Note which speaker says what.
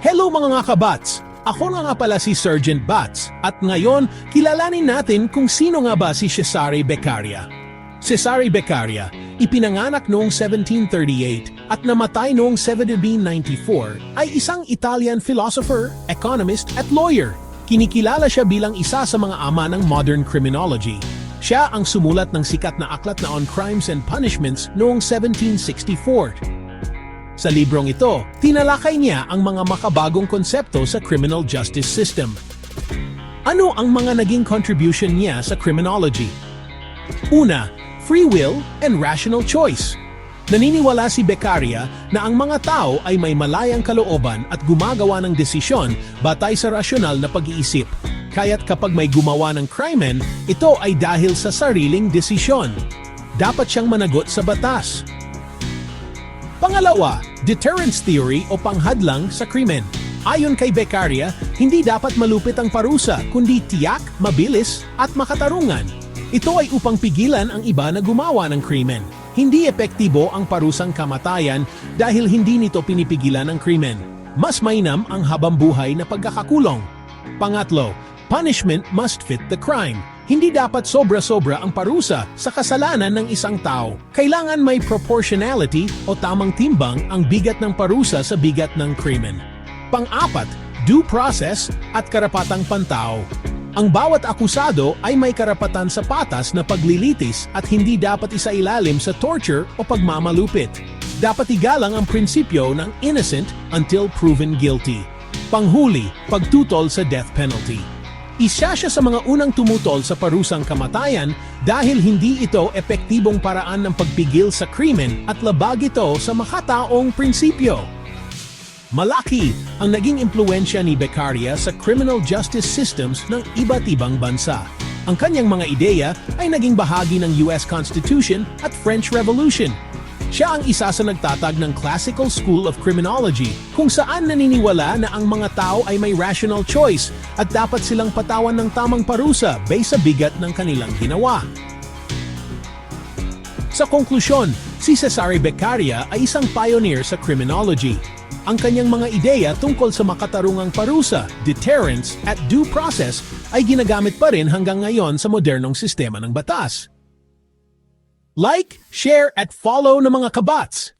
Speaker 1: Hello mga nga kabats! Ako nga nga pala si Sergeant Bats at ngayon kilalanin natin kung sino nga ba si Cesare Beccaria. Cesare Beccaria, ipinanganak noong 1738 at namatay noong 1794, ay isang Italian philosopher, economist at lawyer. Kinikilala siya bilang isa sa mga ama ng modern criminology. Siya ang sumulat ng sikat na aklat na On Crimes and Punishments noong 1764 sa librong ito, tinalakay niya ang mga makabagong konsepto sa criminal justice system. Ano ang mga naging contribution niya sa criminology? Una, free will and rational choice. Naniniwala si Beccaria na ang mga tao ay may malayang kalooban at gumagawa ng desisyon batay sa rasyonal na pag-iisip. Kaya't kapag may gumawa ng krimen, ito ay dahil sa sariling desisyon. Dapat siyang managot sa batas. Pangalawa, deterrence theory o panghadlang sa krimen. Ayon kay Beccaria, hindi dapat malupit ang parusa kundi tiyak, mabilis at makatarungan. Ito ay upang pigilan ang iba na gumawa ng krimen. Hindi epektibo ang parusang kamatayan dahil hindi nito pinipigilan ang krimen. Mas mainam ang habambuhay na pagkakakulong. Pangatlo, punishment must fit the crime. Hindi dapat sobra-sobra ang parusa sa kasalanan ng isang tao. Kailangan may proportionality o tamang timbang ang bigat ng parusa sa bigat ng krimen. Pang-apat, due process at karapatang pantao. Ang bawat akusado ay may karapatan sa patas na paglilitis at hindi dapat isailalim sa torture o pagmamalupit. Dapat igalang ang prinsipyo ng innocent until proven guilty. Panghuli, pagtutol sa death penalty. Isa siya sa mga unang tumutol sa parusang kamatayan dahil hindi ito epektibong paraan ng pagpigil sa krimen at labag ito sa makataong prinsipyo. Malaki ang naging impluensya ni Beccaria sa criminal justice systems ng iba't ibang bansa. Ang kanyang mga ideya ay naging bahagi ng US Constitution at French Revolution. Siya ang isa sa nagtatag ng Classical School of Criminology kung saan naniniwala na ang mga tao ay may rational choice at dapat silang patawan ng tamang parusa based sa bigat ng kanilang ginawa. Sa konklusyon, si Cesare Beccaria ay isang pioneer sa criminology. Ang kanyang mga ideya tungkol sa makatarungang parusa, deterrence at due process ay ginagamit pa rin hanggang ngayon sa modernong sistema ng batas. Like, share at follow ng mga kabats.